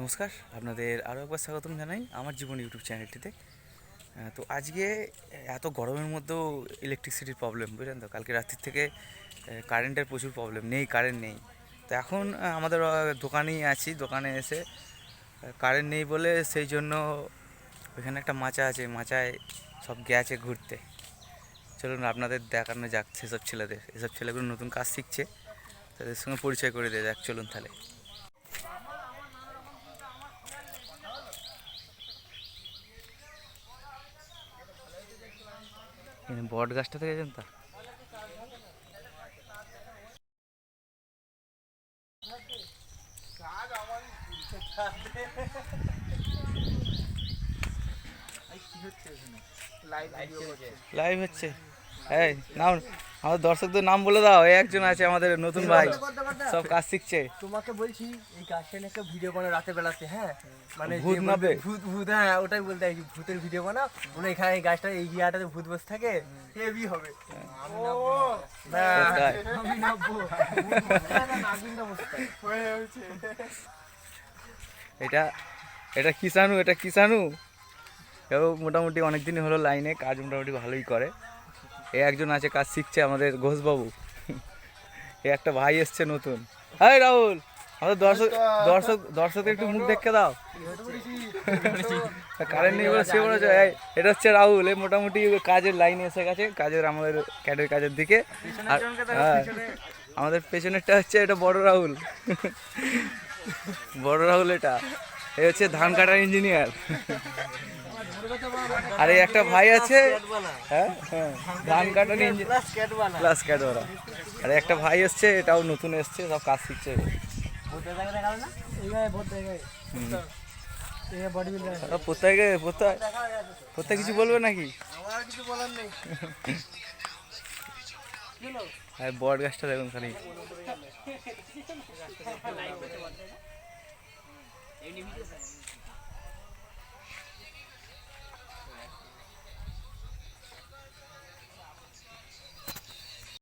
নমস্কার, আপনাদের আরও একবার স্বাগতম জানাই আমার জীবন ইউটিউব চ্যানেলটিতে। তো আজকে এত গরমের মধ্যেও ইলেকট্রিসিটির প্রবলেম বুঝলেন তো? কালকে রাত্রির থেকে কারেন্টের প্রচুর প্রবলেম নেই কারেন্ট নেই। তো এখন আমাদের দোকানেই আছি, দোকানে এসে কারেন্ট নেই বলে সেই জন্য ওইখানে একটা মাচা আছে, মাচায় সব গেছে ঘুরতে। চলুন, আপনাদের দেখানো যাক সেসব ছেলেদের। এসব ছেলেগুলো নতুন কাজ শিখছে, তাদের সঙ্গে পরিচয় করে দিয়ে যাক, চলুন তাহলে। বট গাছটা থেকে গেছেন তো। লাইভ হচ্ছে এই নাম আমাদের দর্শকদের নাম বলে দাও এই একজন আছে আমাদের নতুন ভাই। সব কাজ শিখছে। তোমাকে বলছি এই গাছটা নিয়ে একটা ভিডিও বানাও রাতে বেলাতে হ্যাঁ? মানে ভূত নাবে? ভূত ভূত হ্যাঁ ওটাই বলতে চাইছি ভূতের ভিডিও বানাও। মানে এখানে এই গাছটা এই ইয়াটাতে ভূত বসে থাকে হেভি হবে। আমি না, না, নাগিনটা বসে থাকে। এটা এটা কিষানু এটা কিষানু এও মোটামুটি অনেক দিনই হলো লাইনে কাজ মোটামুটি ভালোই করে। এ একজন আছে কাজ শিখছে আমাদের ঘোষবাবু। এ একটা ভাই এসছে নতুন। হাই রাহুল আমাদের দর্শক দর্শক দর্শকদের একটু মুখ দেখে দাও। কারেন্ট নেই বলে সে বলেছে এই, এটা হচ্ছে রাহুল। এই মোটামুটি কাজের লাইনে এসে গেছে। কাজের আমাদের ক্যাডের কাজের দিকে। আর হ্যাঁ, আমাদের পেছনেরটা হচ্ছে এটা বড় রাহুল। বড় রাহুল এটা। এ হচ্ছে ধান কাটার ইঞ্জিনিয়ার। আর একটা ভাই আছে। হ্যাঁ হ্যাঁ। ধান বানা। প্লাস ক্যাডোরা আর একটা ভাই এসছে, এটাও নতুন এসছে, সব কাজ শিখছে। কোথায় কোথায় কিছু বলবে নাকি। আর বট গাছটা দেখুন খালি।